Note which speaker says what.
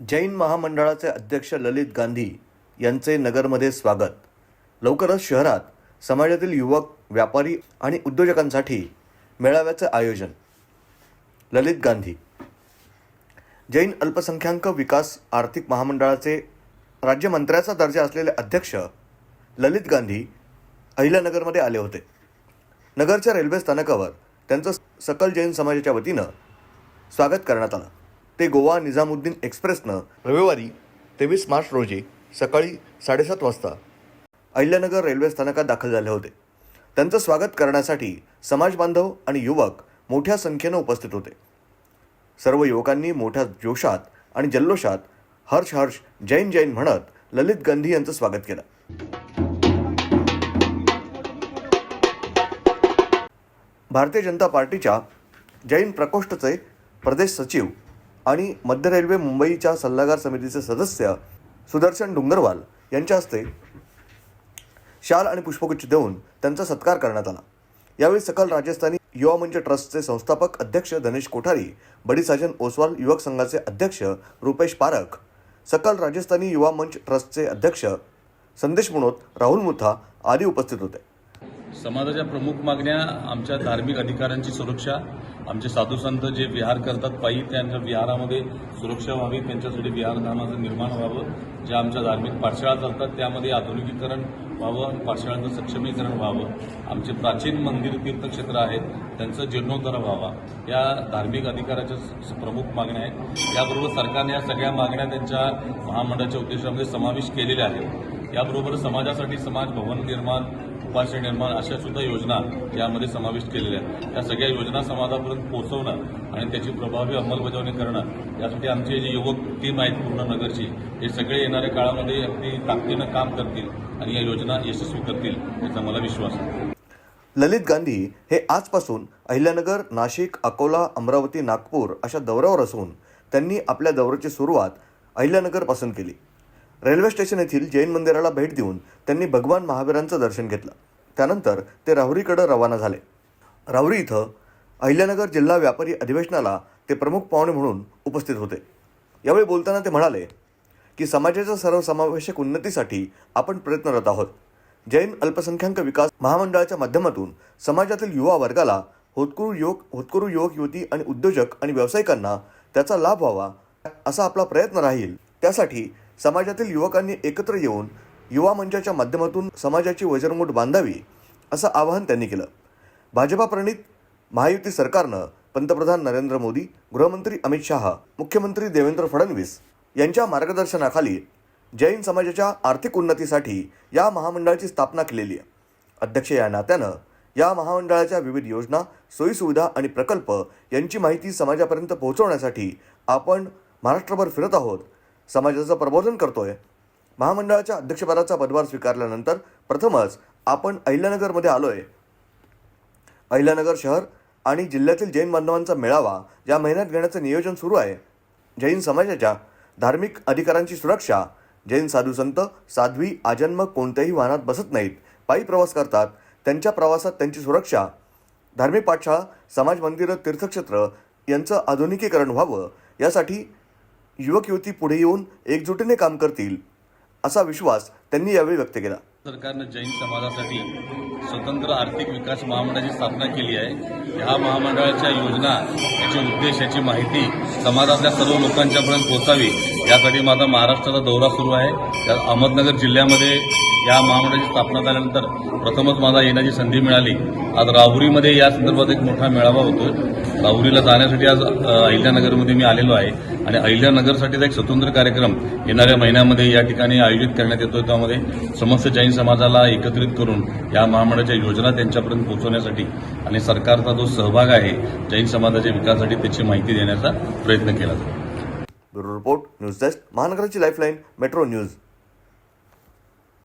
Speaker 1: जैन महामंडळाचे अध्यक्ष ललित गांधी यांचे नगरमध्ये स्वागत. लवकरच शहरात समाजातील युवक व्यापारी आणि उद्योजकांसाठी मेळाव्याचे आयोजन. ललित गांधी. जैन अल्पसंख्याक विकास आर्थिक महामंडळाचे राज्यमंत्र्याचा दर्जा असलेले अध्यक्ष ललित गांधी अहिल्यानगरमध्ये आले होते. नगरच्या रेल्वे स्थानकावर त्यांचं सकल जैन समाजाच्या वतीनं स्वागत करण्यात आलं. ते गोवा निजामुद्दीन एक्सप्रेसनं रविवारी तेवीस मार्च रोजी सकाळी साडेसात वाजता अहिल्यानगर रेल्वे स्थानकात दाखल झाले होते. त्यांचं स्वागत करण्यासाठी समाज बांधव आणि युवक मोठ्या संख्येनं उपस्थित होते. सर्व युवकांनी मोठ्या जोशात आणि जल्लोषात हर्ष हर्ष जैन जैन म्हणत ललित गांधी यांचं स्वागत केलं. भारतीय जनता पार्टीच्या जैन प्रकोष्ठचे प्रदेश सचिव आणि मध्य रेल्वे मुंबईच्या सल्लागार समितीचे सदस्य सुदर्शन डुंगरवाल यांच्या हस्ते शाल आणि पुष्पगुच्छ देऊन त्यांचा सत्कार करण्यात आला. यावेळी सकल राजस्थानी युवा मंच ट्रस्टचे संस्थापक अध्यक्ष धनेश कोठारी बडीसाजन ओसवाल युवक संघाचे अध्यक्ष रुपेश पारख सकल राजस्थानी युवा मंच ट्रस्टचे अध्यक्ष संदेश मुनोत राहुल मुथा आदी उपस्थित होते.
Speaker 2: समाजाच्या प्रमुख मागण्या आमच्या धार्मिक अधिकारांची सुरक्षा आमचे साधू संत जे विहार करतात पायी त्यांच्या विहारामध्ये सुरक्षा व्हावी त्यांच्यासाठी विहारधामाचं निर्माण व्हावं ज्या आमच्या धार्मिक पाठशाळा चालतात त्यामध्ये आधुनिकीकरण व्हावं आणि पाठशाळांचं सक्षमीकरण व्हावं. आमचे प्राचीन मंदिर तीर्थक्षेत्र आहेत त्यांचं जीर्णोद्धार व्हावा. या धार्मिक अधिकाराच्या स- प्रमुख मागण्या आहेत. याबरोबर सरकारने या सगळ्या मागण्या त्यांच्या महामंडळाच्या उद्देशामध्ये समावेश केलेल्या आहेत. याबरोबर समाजासाठी समाज भवन निर्माण उपाशी निर्माण अशा सुद्धा योजना यामध्ये समाविष्ट केलेल्या आहेत. त्या सगळ्या योजना समाजापर्यंत पोहोचवणं आणि त्याची प्रभावी अंमलबजावणी करणं यासाठी आमची जी युवक टीम आहेत पूर्ण नगरची हे सगळे येणाऱ्या काळामध्ये अगदी ताकदीनं काम करतील आणि या योजना यशस्वी करतील याचा मला विश्वास आहे.
Speaker 1: ललित गांधी हे आजपासून अहिल्यानगर नाशिक अकोला अमरावती नागपूर अशा दौऱ्यावर असून त्यांनी आपल्या दौऱ्याची सुरुवात अहिल्यानगरपासून केली. रेल्वे स्टेशन येथील जैन मंदिराला भेट देऊन त्यांनी भगवान महावीरांचं दर्शन घेतलं. त्यानंतर ते राहुरीकडे रवाना झाले. राहुरी इथं अहिल्यानगर जिल्हा व्यापारी अधिवेशनाला ते प्रमुख पाहुणे म्हणून उपस्थित होते. यावेळी बोलताना ते म्हणाले की समाजाच्या सर्वसमावेशक उन्नतीसाठी आपण प्रयत्नरत आहोत. जैन अल्पसंख्याक विकास महामंडळाच्या माध्यमातून समाजातील युवा वर्गाला होतकरू युवक होतकरू युवक युवती आणि उद्योजक आणि व्यावसायिकांना त्याचा लाभ व्हावा असा आपला प्रयत्न राहील. त्यासाठी समाजातील युवकांनी एकत्र येऊन युवा मंचाच्या माध्यमातून समाजाची वजरमूठ बांधावी असं आवाहन त्यांनी केलं. भाजपाप्रणित महायुती सरकारनं पंतप्रधान नरेंद्र मोदी गृहमंत्री अमित शहा मुख्यमंत्री देवेंद्र फडणवीस यांच्या मार्गदर्शनाखाली जैन समाजाच्या आर्थिक उन्नतीसाठी या महामंडळाची स्थापना केलेली आहे. अध्यक्ष या नात्यानं या महामंडळाच्या विविध योजना सोयीसुविधा आणि प्रकल्प यांची माहिती समाजापर्यंत पोहोचवण्यासाठी आपण महाराष्ट्रभर फिरत आहोत. समाजाचं प्रबोधन करतोय. महामंडळाच्या अध्यक्षपदाचा पदभार स्वीकारल्यानंतर प्रथमच आपण अहिल्यानगरमध्ये आलोय. अहिल्यानगर शहर आणि जिल्ह्यातील जैन बांधवांचा मेळावा या महिन्यात घेण्याचं नियोजन सुरू आहे. जैन समाजाच्या धार्मिक अधिकारांची सुरक्षा जैन साधू संत साध्वी आजन्म कोणत्याही वाहनात बसत नाहीत पायी प्रवास करतात त्यांच्या प्रवासात त्यांची सुरक्षा धार्मिक पाठशाळा समाज मंदिरं तीर्थक्षेत्र यांचं आधुनिकीकरण व्हावं यासाठी युवक युवती पुढे येऊन एकजुटीने काम करतील असा विश्वास त्यांनी यावेळी व्यक्त केला.
Speaker 2: सरकारनं जैन समाजासाठी स्वतंत्र आर्थिक विकास महामंडळाची स्थापना केली आहे. ह्या महामंडळाच्या योजना याचे उद्देश याची माहिती समाजातल्या सर्व लोकांच्यापर्यंत पोहोचावी. यासाठी माझा महाराष्ट्राचा दौरा सुरू आहे. त्यात अहमदनगर जिल्ह्यामध्ये या महामंडळाची स्थापना झाल्यानंतर प्रथमच मला येण्याची संधी मिळाली. आज राहुरीमध्ये या संदर्भात एक मोठा मेळावा होतो. राहुरीला जाण्यासाठी आज अहिल्यानगरमध्ये मी आलेलो आहे. आणि अहिल्यानगरसाठीचा एक स्वतंत्र कार्यक्रम येणाऱ्या महिन्यामध्ये या ठिकाणी आयोजित करण्यात येतो त्यामध्ये समस्त जैन समाजाला एकत्रित करून या महामंडळाच्या योजना त्यांच्यापर्यंत पोहोचवण्यासाठी आणि सरकारचा जो सहभाग आहे जैन समाजाच्या विकासासाठी त्याची माहिती देण्याचा प्रयत्न केला जातो.
Speaker 1: ब्युरो रिपोर्ट न्यूज डेस्क महानगराची लाईफलाईन मेट्रो न्यूज.